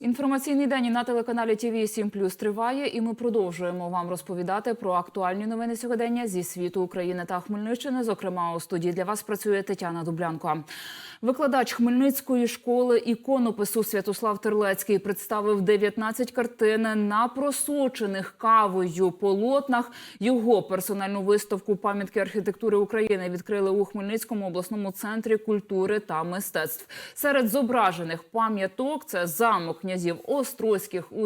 Інформаційний день на телеканалі ТВ 7 Плюс триває, і ми продовжуємо вам розповідати про актуальні новини сьогодення зі світу України та Хмельниччини. Зокрема, у студії для вас працює Тетяна Дублянко. Викладач Хмельницької школи іконопису Святослав Терлецький представив 19 картин на просочених кавою полотнах. Його персональну виставку пам'ятки архітектури України відкрили у Хмельницькому обласному центрі культури та мистецтв. Серед зображених пам'яток це замок князів Острозьких у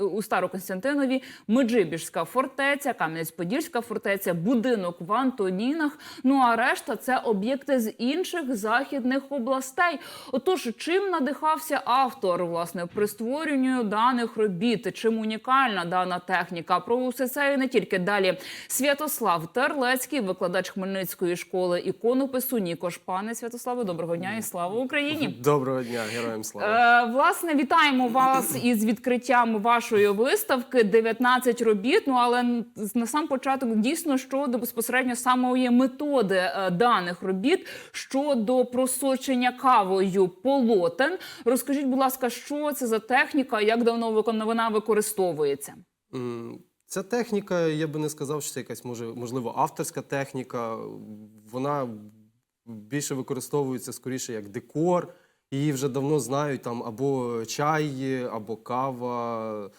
у Староконстантинові, Меджибіжська фортеця, Кам'янець-Подільська фортеця, будинок в Антонінах. Ну а решта це об'єкти з інших західних областей. Отож, чим надихався автор власне при створенню даних робіт? Чим унікальна дана техніка? Про усе це і не тільки далі. Святослав Терлецький, викладач Хмельницької школи іконопису. Нікош, пане Святославе, доброго дня і слава Україні. Доброго дня, героям слава. Е, власне, вітаємо вас із відкриттям вашої виставки 19 робіт. Ну але на сам початок дійсно щодо безпосередньо самої методи е, даних робіт щодо просочення кавою полотен. Розкажіть, будь ласка, що це за техніка, як давно вона використовується? Ця техніка, я би не сказав, що це якась може, можливо авторська техніка. Вона більше використовується скоріше як декор. Її вже давно знають там або чай, або кава,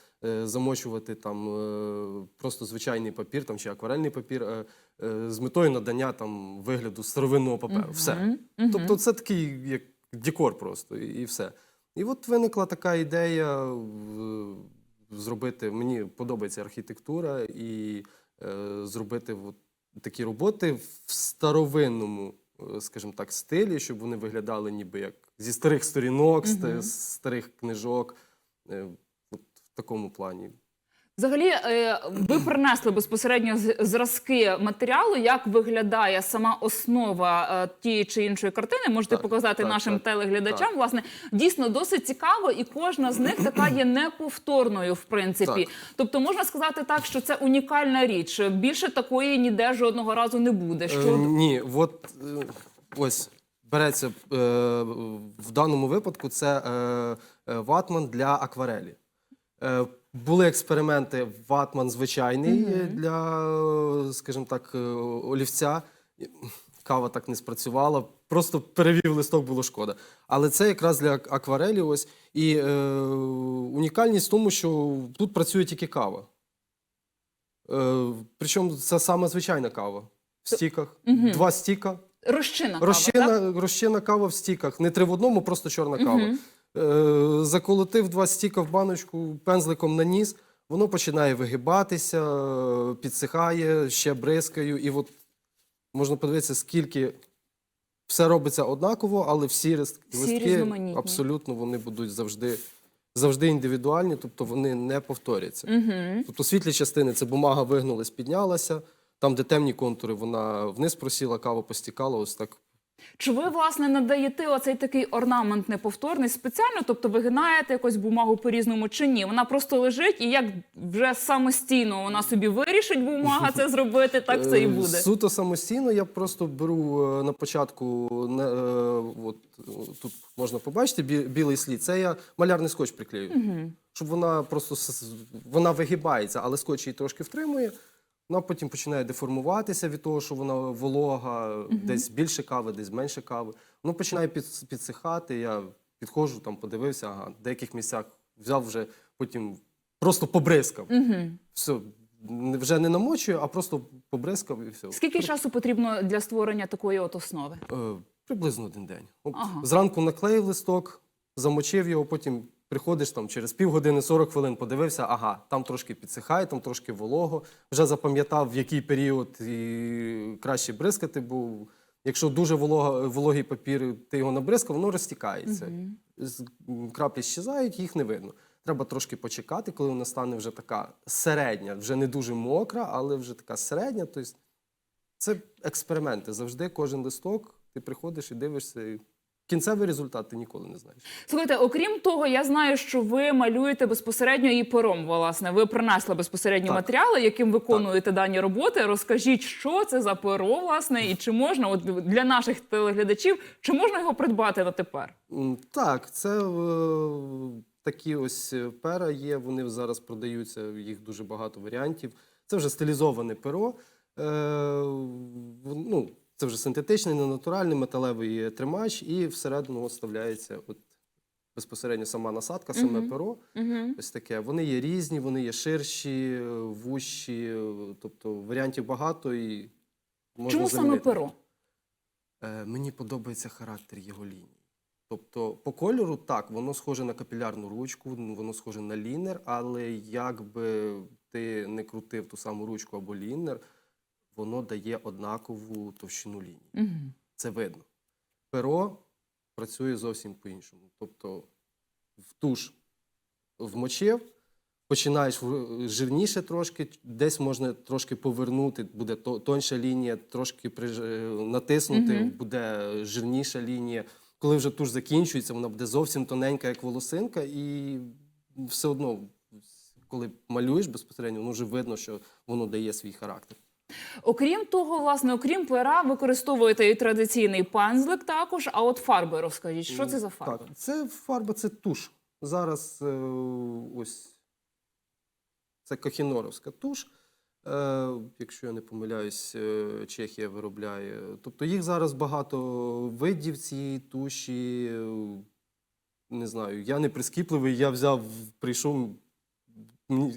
замочувати там е, просто звичайний папір там, чи акварельний папір е, е, з метою надання там вигляду старовинного паперу. Все. Тобто це такий як декор просто і, все. І от виникла така ідея зробити. Мені подобається архітектура і е, зробити от такі роботи в старовинному, е, скажімо так, стилі, щоб вони виглядали ніби як зі старих сторінок, з старих книжок. Е, такому плані. Взагалі, е, ви принесли безпосередньо зразки матеріалу, як виглядає сама основа е, тієї чи іншої картини. Можете Так, показати так, нашим так, телеглядачам. так. Власне, дійсно досить цікаво, і кожна з них така є неповторною, в принципі. Так. Тобто, можна сказати так, що це унікальна річ. Більше такої ніде жодного разу не буде. Е, Що ні, от е, ось береться е, в даному випадку це е, е, ватман для акварелі. Е, були експерименти ватман звичайний е, для, скажімо так, е, олівця. Кава так не спрацювала, просто перевів листок, було шкода. Але це якраз для акварелі. Ось і е, унікальність в тому, що тут працює тільки кава. Е, причому це саме звичайна кава в стіках. Два стіка. розчина кава, так? Розчина, розчина кава в стіках. Не три в одному, просто чорна кава. Е, заколотив два стіка в баночку, пензликом наніс, воно починає вигибатися, е, підсихає, ще бризкаю. І от можна подивитися, скільки все робиться однаково, але всі Всі листки абсолютно вони будуть завжди, завжди індивідуальні, тобто вони не повторяться. Тобто світлі частини це бумага вигнулась, піднялася. Там, де темні контури, вона вниз просіла, кава постікала, ось так Чи ви власне надаєте оцей такий орнамент неповторний спеціально? Тобто вигинаєте якось бумагу по-різному чи ні? Вона просто лежить, і як вже самостійно вона собі вирішить бумага це зробити, так це і Е, буде. Суто самостійно я просто беру е, на початку, е, от, тут можна побачити бі- білий слід. Це я малярний скотч приклею. Щоб вона просто вона вигибається, але скотч її трошки втримує. Вона потім починає деформуватися від того, що вона волога, десь більше кави, десь менше кави. Воно починає під, підсихати. Я підходжу, там подивився, ага, в деяких місцях взяв вже потім просто побризкав. Все, вже не намочую, а просто побризкав і все. Скільки часу потрібно для створення такої от основи? Е, приблизно один день. Ага. Зранку наклеїв листок, замочив його, потім приходиш там через півгодини, 40 хвилин, подивився, ага, там трошки підсихає, там трошки волого. Вже запам'ятав, в який період і краще бризкати, бо якщо дуже волога, вологий папір, ти його набризкав, воно розтікається. М, Краплі щезають, їх не видно. Треба трошки почекати, коли вона стане вже така середня, вже не дуже мокра, але вже така середня. Тобто це експерименти. Завжди кожен листок, ти приходиш і дивишся. Кінцевий результат ти ніколи не знаєш. Слухайте, окрім того, я знаю, що ви малюєте безпосередньо і пером. Власне, ви принесли безпосередні Так. матеріали, яким виконуєте дані роботи. Розкажіть, що це за перо, власне, і чи можна от для наших телеглядачів, чи можна його придбати на тепер? Так, це е, такі ось е, пера є. Вони зараз продаються, їх дуже багато варіантів. Це вже стилізоване перо. Е, ну, це вже синтетичний, не натуральний металевий тримач, і всередину вставляється от безпосередньо сама насадка, саме Мгм. перо. Угу. Ось таке. Вони є різні, вони є ширші, вущі, тобто варіантів багато і можна Чому саме замінити. перо? Е, мені подобається характер його ліній. Тобто, по кольору так, воно схоже на капілярну ручку, воно схоже на лінер, але як би ти не крутив ту саму ручку або лінер, воно дає однакову товщину лінії. Угу. Це видно. Перо працює зовсім по-іншому. Тобто, в туш вмочив, починаєш жирніше трошки, десь можна трошки повернути, буде то- тонша лінія, трошки е, натиснути, Мгм. буде жирніша лінія. Коли вже туш закінчується, вона буде зовсім тоненька, як волосинка, і все одно, коли малюєш безпосередньо, воно вже видно, що воно дає свій характер. Окрім того, власне, окрім пера, використовуєте і традиційний пензлик також. А от фарби розкажіть, що це за фарби? Так, це фарба, це туш. Зараз е, ось це кохіноровська туш. Е, якщо я не помиляюсь, е, Чехія виробляє. Тобто їх зараз багато видів цієї туші. Не знаю, я не прискіпливий, я взяв, прийшов,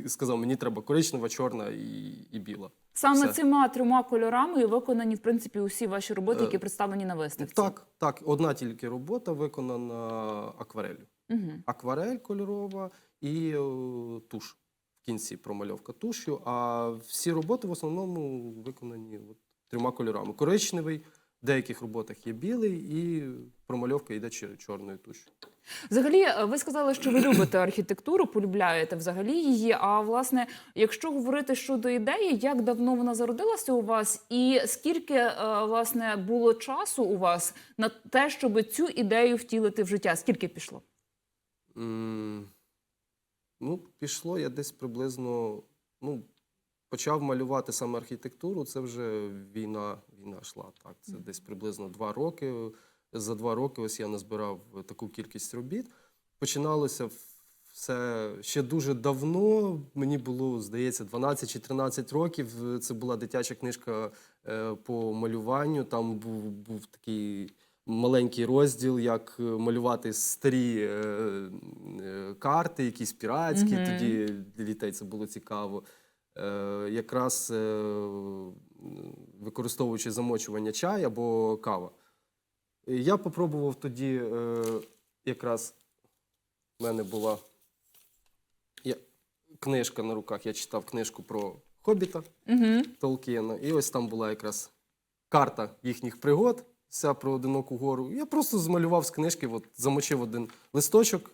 сказав, мені треба коричнева, чорна і, і біла. Саме Все. цими трьома кольорами і виконані, в принципі, усі ваші роботи, Е, які представлені на виставці. Так, так, одна тільки робота виконана акварелью. Угу. акварель кольорова і е, туш. В кінці промальовка тушю. А всі роботи в основному виконані от, трьома кольорами: коричневий, в деяких роботах є білий, і промальовка йде чорною тушю. Взагалі, е, ви сказали, що ви любите архітектуру, полюбляєте взагалі її. А власне, якщо говорити щодо ідеї, як давно вона зародилася у вас, і скільки е, власне було часу у вас на те, щоб цю ідею втілити в життя? Скільки пішло? М, Ну, пішло я десь приблизно. Ну, почав малювати саме архітектуру. Це вже війна, війна йшла. Так, це десь приблизно два роки. За два роки ось я назбирав таку кількість робіт. Починалося все ще дуже давно. Мені було, здається, 12 чи 13 років. Це була дитяча книжка е, по малюванню. Там був, був такий маленький розділ, як е, малювати старі е, е, карти, якісь піратські. Мгм. Тоді для дітей це було цікаво. Е, якраз е, використовуючи замочування чай або кава. Я попробував тоді, е, якраз в мене була книжка на руках, я читав книжку про Хобіта Угу. Толкіна, і ось там була якраз карта їхніх пригод, вся про одиноку гору. Я просто змалював з книжки, от, замочив один листочок,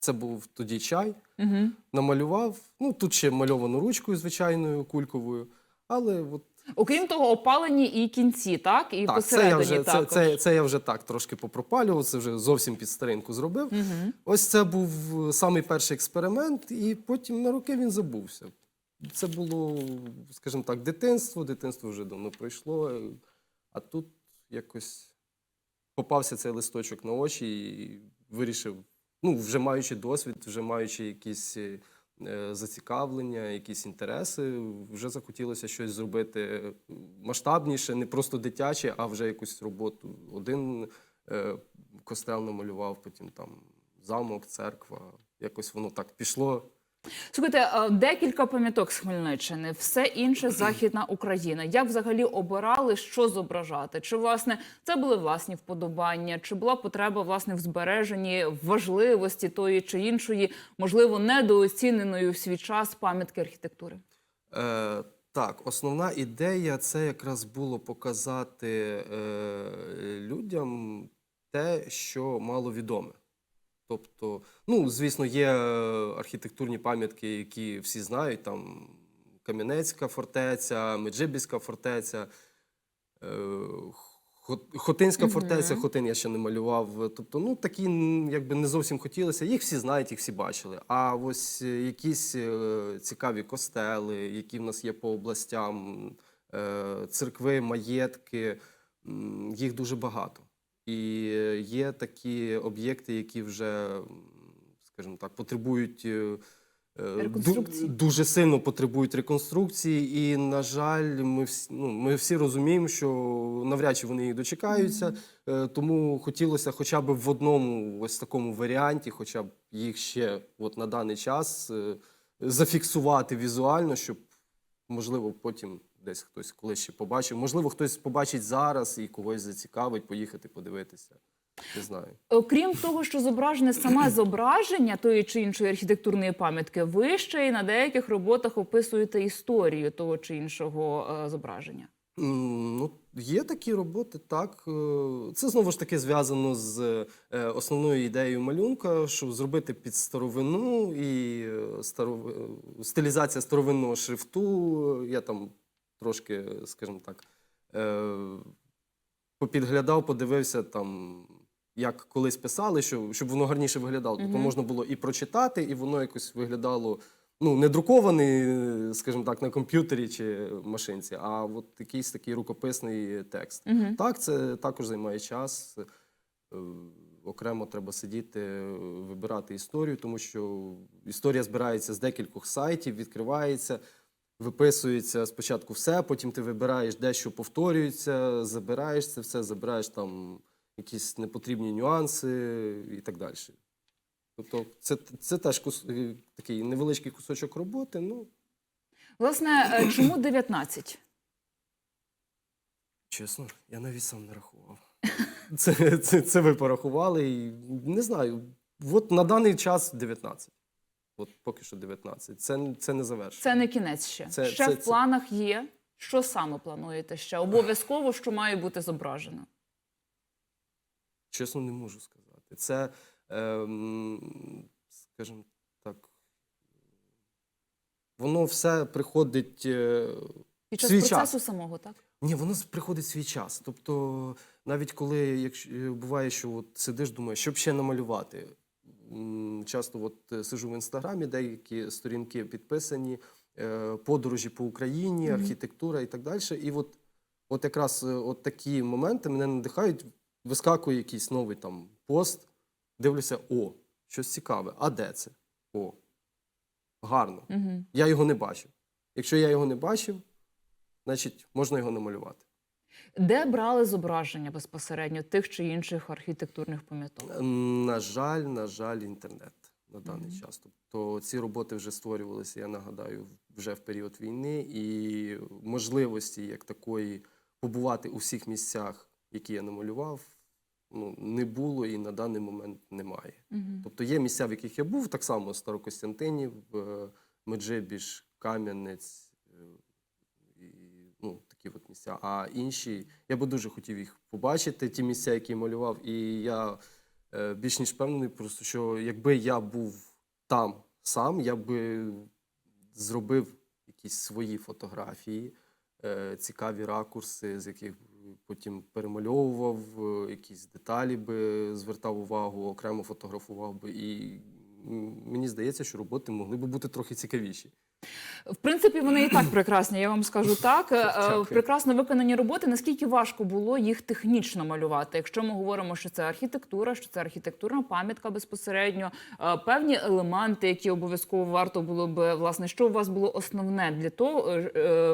це був тоді чай, Угу. намалював. Ну, тут ще мальовану ручкою звичайною, кульковою. Але от Окрім того, опалені і кінці, так? І так, це я, посередині вже, це, також. це, це я вже так трошки попропалював, це вже зовсім під старинку зробив. Угу. Ось це був самий перший експеримент, і потім на роки він забувся. Це було, скажімо так, дитинство. Дитинство вже давно пройшло. е, А тут якось попався цей листочок на очі і вирішив, ну, вже маючи досвід, вже маючи якісь е, зацікавлення, якісь інтереси, вже захотілося щось зробити масштабніше, не просто дитяче, а вже якусь роботу. Один е, костел намалював, потім там замок, церква. Якось воно так пішло. Слухайте, декілька пам'яток з Хмельниччини, все інше Західна Україна. Як взагалі обирали, що зображати? Чи власне це були власні вподобання? Чи була потреба власне в збереженні важливості тої чи іншої, можливо, недооціненої в свій час пам'ятки архітектури? Е, так, основна ідея це якраз було показати е, людям те, що маловідоме. Тобто, ну, звісно, є е, архітектурні пам'ятки, які всі знають, там Кам'янецька фортеця, Меджибіська фортеця. Е, Хот- Хотинська фортеця, Хотин я ще не малював. Тобто, ну такі якби не зовсім хотілося. Їх всі знають, їх всі бачили. А ось е, якісь цікаві костели, які в нас є по областям, церкви, маєтки, їх дуже багато. І е, є такі об'єкти, які вже, скажімо так, потребують. е, е. Дуже сильно потребують реконструкції, і, на жаль, ми всі, ну, ми всі розуміємо, що навряд чи вони їх дочекаються. Е, Тому хотілося хоча б в одному ось такому варіанті, хоча б їх ще от на даний час зафіксувати візуально, щоб, можливо, потім десь хтось колись ще побачив. Можливо, хтось побачить зараз і когось зацікавить поїхати подивитися. Не знаю. Окрім того, що зображене саме зображення тої чи іншої архітектурної пам'ятки, ви ще й на деяких роботах описуєте історію того чи іншого е, зображення. Ну, є такі роботи, так. Е, Це знову ж таки зв'язано з е, основною ідеєю малюнка, щоб зробити під старовину і старов... стилізація старовинного шрифту. Я там трошки, скажімо так, е, попідглядав, подивився там. Як колись писали, що, щоб воно гарніше виглядало. Тобто Мгм. можна було і прочитати, і воно якось виглядало ну, не друкований, скажімо так, на комп'ютері чи машинці, а от якийсь такий рукописний текст. Угу. Так, це також займає час. Е, Окремо треба сидіти, вибирати історію, тому що історія збирається з декількох сайтів, відкривається, виписується спочатку все, потім ти вибираєш де що повторюється, забираєш це все, забираєш там якісь непотрібні нюанси і так далі. Тобто, це, це теж кус, е, такий невеличкий кусочок роботи. Ну, Власне, е, чому 19? чесно, я навіть сам не рахував. Це, це, це ви порахували. І, не знаю. От на даний час 19. От поки що 19. Це, це не завершено. Це не кінець ще. Це- ще це- в планах є. Що саме плануєте ще? Обов'язково, що має бути зображено. Чесно, не можу сказати. Це, ем, скажімо так, воно все приходить. е, Під час Свій процесу час. самого, так? Ні, воно приходить свій час. Тобто, навіть коли якщо буває, що от сидиш, думаєш, що б ще намалювати. Часто от е, сижу в інстаграмі, деякі сторінки підписані, е, подорожі по Україні, архітектура і так далі. І от, от якраз е, от такі моменти мене надихають, вискакує якийсь новий там пост, дивлюся, о, щось цікаве. А де це? О, гарно. Я його не бачив. Якщо я його не бачив, значить можна його намалювати. Де брали зображення безпосередньо тих чи інших архітектурних пам'яток? Ем, На жаль, на жаль, інтернет на даний Мгм. час. Тобто ці роботи вже створювалися, я нагадаю, вже в період війни, і можливості як такої побувати у всіх місцях, які я намалював, ну не було і на даний момент немає. Угу. Тобто є місця, в яких я був, так само Старокостянтинів, е, Меджибіж, Кам'янець такі от місця. А інші, я би дуже хотів їх побачити, ті місця, які малював. І я е, більш ніж впевнений, просто що якби я був там сам, я би зробив якісь свої фотографії, е, цікаві ракурси, з яких потім перемальовував, е, якісь деталі би звертав увагу, окремо фотографував би. І мені здається, що роботи могли би бути трохи цікавіші. В принципі, вони і так прекрасні. Я вам скажу так. Е, е, Дякую. Прекрасно виконані роботи. Наскільки важко було їх технічно малювати? Якщо ми говоримо, що це архітектура, що це архітектурна пам'ятка безпосередньо, е, певні елементи, які обов'язково варто було би власне, що у вас було основне для того,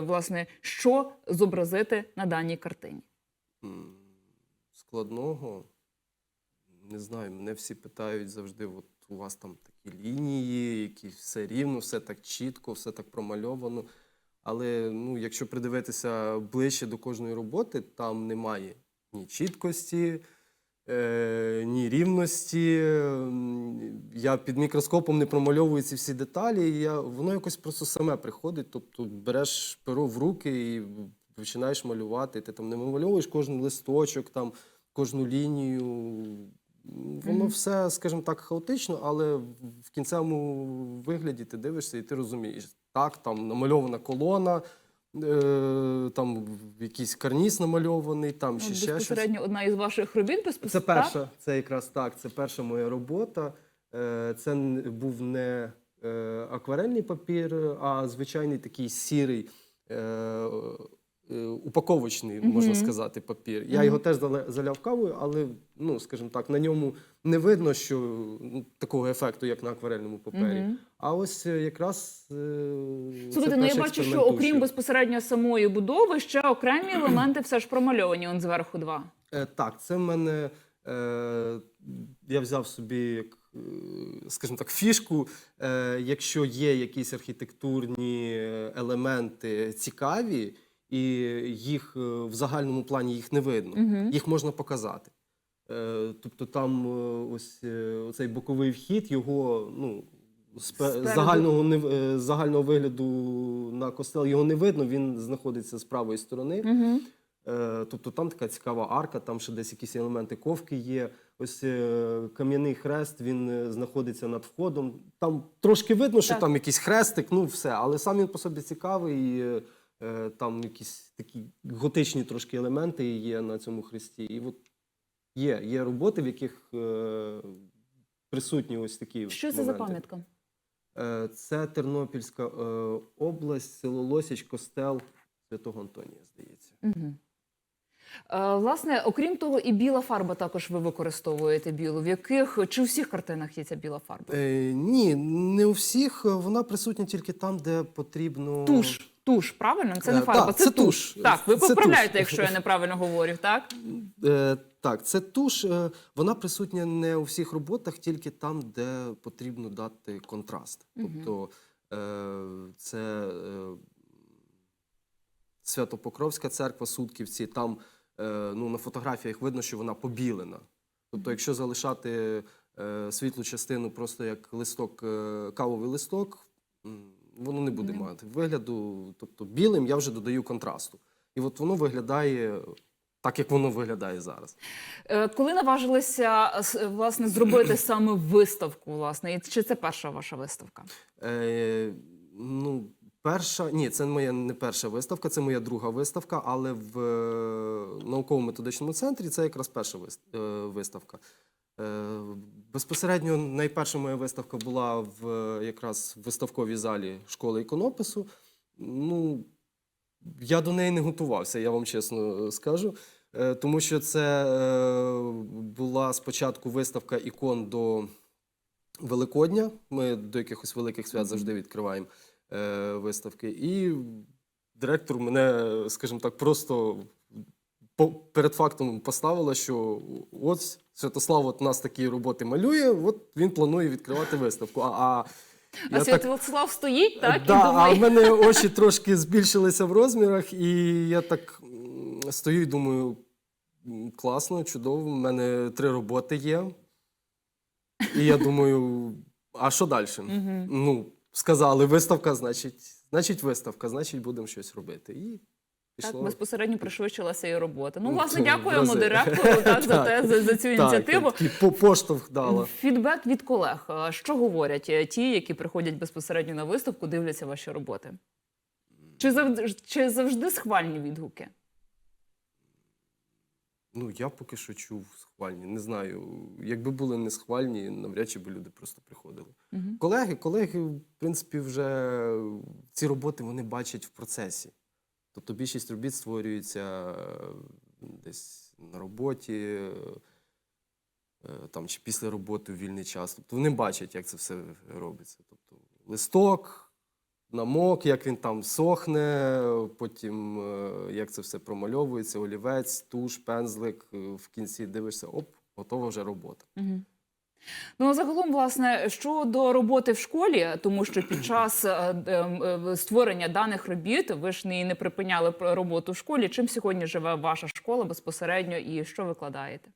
власне, що зобразити на даній картині? Складного. Не знаю, мене всі питають завжди: от у вас там такі лінії, які все рівно, все так чітко, все так промальовано. Але ну, якщо придивитися ближче до кожної роботи, там немає ні чіткості, е, ні рівності. Я під мікроскопом не промальовую ці всі деталі. і Я, воно якось просто саме приходить. Тобто береш перо в руки і починаєш малювати. Ти там не намальовуєш кожен листочок, там, кожну лінію. Воно Мгм. все, скажімо так, хаотично, але в кінцевому вигляді ти дивишся і ти розумієш, так, там намальована колона, е, там якийсь карніз намальований, там чи ще щось. Безпосередньо одна із ваших робіт Це перша, це якраз так. Це перша моя робота. Е, Це був не е, акварельний папір, а звичайний такий сірий. е, Упаковочний, можна сказати, папір. Я його теж заляв кавою, але, ну, скажімо так, на ньому не видно, що ну, такого ефекту, як на акварельному папері. А ось е, якраз. е, Слухайте, ну я бачу, що окрім безпосередньо самої будови, ще окремі елементи все ж промальовані. Он зверху два. Е, Так, це в мене. Е, я взяв собі, як, е, скажімо так, фішку. Е, якщо є якісь архітектурні елементи цікаві, і їх е, в загальному плані їх не видно, Мгм. їх можна показати. Е, тобто там е, ось оцей боковий вхід, його ну, спе- Спереду. загального, загального вигляду на костел його не видно, він знаходиться з правої сторони. Угу. Тобто там така цікава арка, там ще десь якісь елементи ковки є. Ось кам'яний хрест, він знаходиться над входом. Там трошки видно, що Так. там якийсь хрестик, ну все, але сам він по собі цікавий. Е, там якісь такі готичні трошки елементи є на цьому хресті. І от є, є роботи, в яких е, присутні ось такі. Що це за пам'ятка? Е, Це Тернопільська область, село Лосіч, костел Святого Антонія, здається. Угу. Власне, окрім того, і біла фарба також ви використовуєте білу. В яких чи у всіх картинах є ця біла фарба? Е, ні, не у всіх. Вона присутня тільки там, де потрібно. Туш, туш, правильно? Це не Е, фарба, це, це туш. туш. Так, ви Це поправляєте, туш. якщо я неправильно говорю, так? Е, так, це туш. Е, вона присутня не у всіх роботах, тільки там, де потрібно дати контраст. Тобто е, це е, Свято-Покровська церква, Сутківці, там е, ну, на фотографіях видно, що вона побілена. Тобто, якщо залишати е, світлу частину просто як листок, е, кавовий листок, воно не буде мати вигляду. Тобто білим я вже додаю контрасту. І от воно виглядає так, як воно виглядає зараз. Е, Коли наважилися власне зробити саме виставку, власне, і чи це перша ваша виставка? Е, ну, перша, ні, це моя не перша виставка, це моя друга виставка, але в е, науково-методичному центрі це якраз перша е, виставка. Е, безпосередньо найперша моя виставка була в е, якраз в виставковій залі школи іконопису. Ну, я до неї не готувався, я вам чесно скажу. Е, Тому що це е, була спочатку виставка ікон до Великодня. Ми до якихось великих свят завжди відкриваємо е, виставки. І директор мене, скажімо так, просто перед фактом поставила, що от Святослав от нас такі роботи малює, от він планує відкривати виставку. А, а А Святослав стоїть, так? да, і а в мене очі трошки збільшилися в розмірах, і я так стою і думаю: класно, чудово, в мене три роботи є. І я думаю, а що далі? Ну, сказали, виставка, значить, значить, виставка, значить, будемо щось робити. І Так, безпосередньо пришвидшилася і робота. Ну, Ну, власне, дякуємо директору так, за, те, за, за цю ініціативу. По- поштовх дала. Фідбек від колег. Що говорять е, ті, які приходять безпосередньо на виставку, дивляться ваші роботи? Чи завжди, чи завжди схвальні відгуки? Ну, я поки що чув схвальні. Не знаю. Якби були не схвальні, навряд чи би люди просто приходили. Мгм. Колеги, колеги, в принципі, вже ці роботи вони бачать в процесі. Тобто більшість робіт створюється е, десь на роботі, е, там, чи після роботи в вільний час. Тобто вони бачать, як це все робиться. Тобто листок, намок, як він там сохне, потім е, як це все промальовується, олівець, туш, пензлик. е, В кінці дивишся, оп, готова вже робота. Мгм. Ну, а загалом, власне, щодо роботи в школі, тому що під час е, е, е, створення даних робіт ви ж не, припиняли роботу в школі. Чим сьогодні живе ваша школа безпосередньо і що викладаєте?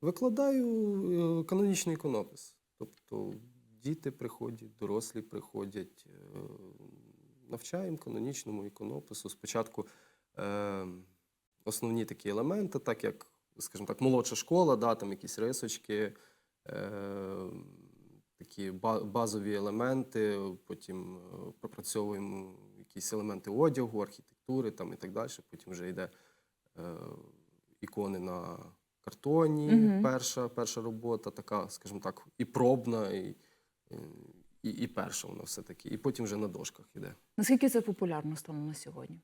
Викладаю е, канонічний іконопис. Тобто діти приходять, дорослі приходять, навчаємо канонічному іконопису. Спочатку основні такі елементи, так як, скажімо так, молодша школа, да, там якісь рисочки, такі базові елементи, потім е, пропрацьовуємо якісь елементи одягу, архітектури. там, і так далі. Потім вже йде е, ікони на картоні. Мгм. Перша, перша робота, така, скажімо так, і пробна, і, і, і перша вона все-таки. І потім вже на дошках йде. Наскільки це популярно стало на сьогодні?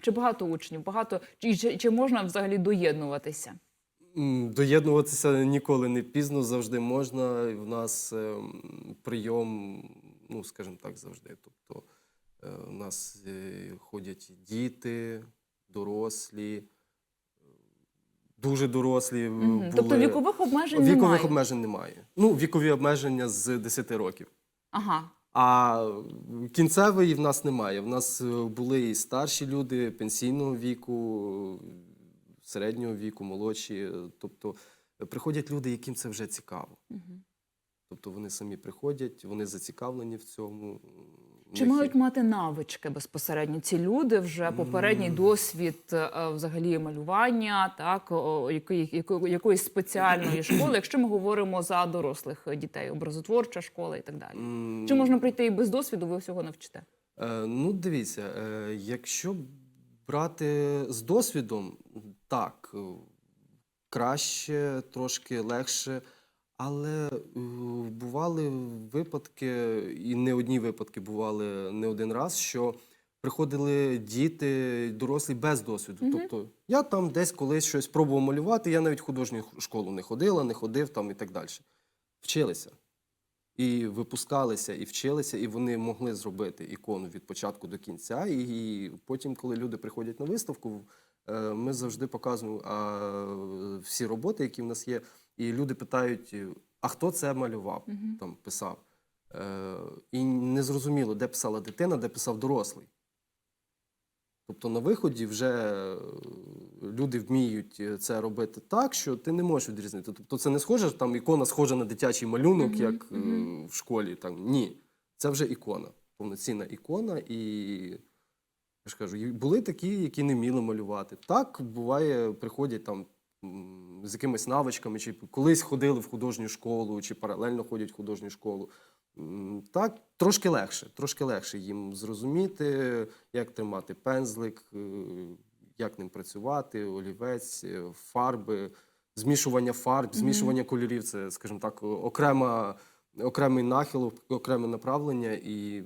Чи багато учнів? Багато чи, чи, чи можна взагалі доєднуватися? Доєднуватися ніколи не пізно, завжди можна. І В нас ем, прийом, ну скажімо так, завжди. Тобто е, у нас е, ходять діти, дорослі, е, дуже дорослі. е, Мгм. були. Тобто вікових обмежень Вікових немає? обмежень немає. Ну, вікові обмеження з 10 років. Ага. А кінцевої в нас немає. В нас е, були і старші люди пенсійного віку, е, середнього віку, молодші. Е, Тобто е, приходять люди, яким це вже цікаво. Тобто вони самі приходять, вони зацікавлені в цьому. Чи них мають мати навички безпосередньо ці люди вже попередній досвід е, взагалі малювання, так якої- якоїсь спеціальної школи, якщо ми говоримо за дорослих дітей, образотворча школа і так далі. Чи можна прийти і без досвіду, ви всього навчите? Е, ну, дивіться, е, якщо брати з досвідом, так, е, краще, трошки легше. Але е, бували випадки, і не одні випадки бували не один раз, що приходили діти, дорослі без досвіду. Тобто я там десь колись щось пробував малювати, я навіть художню школу не ходила, не ходив там і так далі. Вчилися. І випускалися, і вчилися, і вони могли зробити ікону від початку до кінця. І, потім, коли люди приходять на виставку, ми завжди показуємо а, всі роботи, які в нас є. І люди питають: а хто це малював? Там писав. Е, і незрозуміло, де писала дитина, де писав дорослий. Тобто на виході вже е, люди вміють е, це робити так, що ти не можеш відрізнити. Тобто це не схоже, там ікона схожа на дитячий малюнок, Мгм, як е, мгм. в школі. Там. Ні, це вже ікона, повноцінна ікона. І я ж кажу, були такі, які не вміли малювати. Так буває, приходять там з якимись навичками, чи колись ходили в художню школу, чи паралельно ходять в художню школу. Так, трошки легше, трошки легше їм зрозуміти, як тримати пензлик, е, як ним працювати, олівець, е, фарби, змішування фарб, змішування кольорів це, скажімо так, окрема, окремий нахил, окреме направлення. І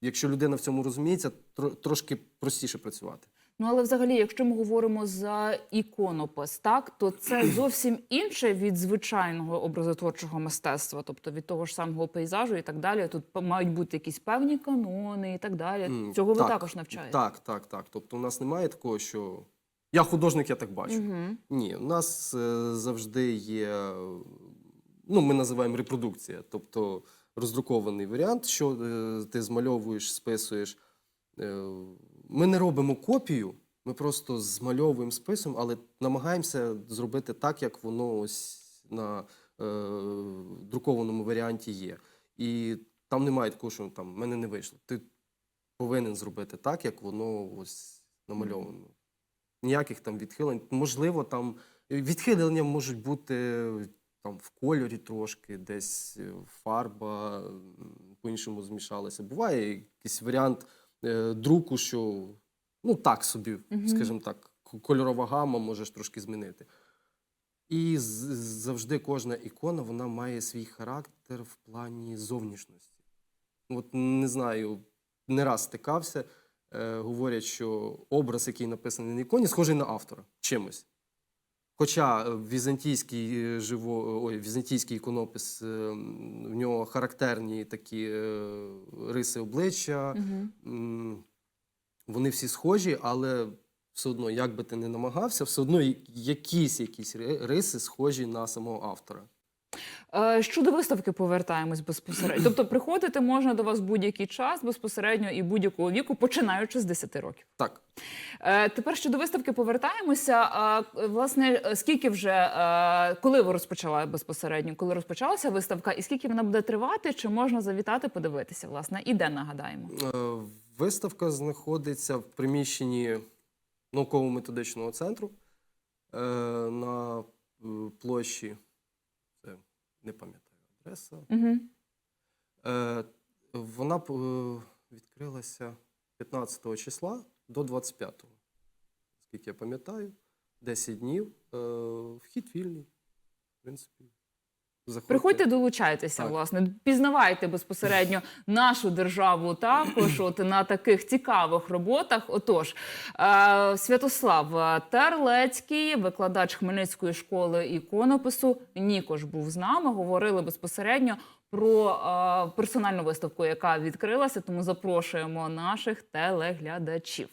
якщо людина в цьому розуміється, трошки простіше працювати. Ну але взагалі, якщо ми говоримо за іконопис, так то це зовсім інше від звичайного образотворчого мистецтва, тобто від того ж самого пейзажу і так далі. Тут мають бути якісь певні канони і так далі. Цього ви також навчаєте. Так, так, так. Тобто у нас немає такого, що я художник, я так бачу. Угу. Ні, у нас е, завжди є, ну, ми називаємо репродукція, тобто роздрукований варіант, що е, ти змальовуєш, списуєш. Е, Ми не робимо копію, ми просто змальовуємо, списуємо, але намагаємося зробити так, як воно ось на е, друкованому варіанті є. І там немає такого, що там в мене не вийшло. Ти повинен зробити так, як воно ось намальовано. Ніяких там відхилень. Можливо, там відхилення можуть бути там в кольорі трошки, десь е, фарба по-іншому змішалася. Буває якийсь варіант е, друку, що ну так собі, Мгм. скажімо так, кольорова гама можеш трошки змінити. І завжди кожна ікона вона має свій характер в плані зовнішності. От не знаю, не раз стикався. Е, говорять, що образ, який написаний на іконі, схожий на автора чимось. Хоча е, візантійський е, живо, ой, візантійський іконопис, е, в нього характерні такі е, риси обличчя, Угу. вони всі схожі, але все одно, як би ти не намагався, все одно якісь якісь риси схожі на самого автора. Е, Щодо виставки повертаємось безпосередньо. Тобто приходити можна до вас будь-який час безпосередньо і будь-якого віку, починаючи з 10 років. Так, Е, Тепер щодо виставки повертаємося. Власне, е, скільки вже коли ви розпочали безпосередньо? Коли розпочалася виставка, і скільки вона буде тривати? Чи можна завітати, подивитися? Власне, і де нагадаємо? Виставка знаходиться в приміщенні науково-методичного центру на площі. Не пам'ятаю адреса. Угу. Е, Вона е, відкрилася 15 числа до 25. Скільки я пам'ятаю, 10 днів. Е, вхід вільний. В принципі. Заходьте. Приходьте, долучайтеся, Так. власне, пізнавайте безпосередньо нашу державу також от на таких цікавих роботах. Отож, е, Святослав Терлецький, викладач Хмельницької школи іконопису, Нікош був з нами. Говорили безпосередньо про е, персональну виставку, яка відкрилася. Тому запрошуємо наших телеглядачів.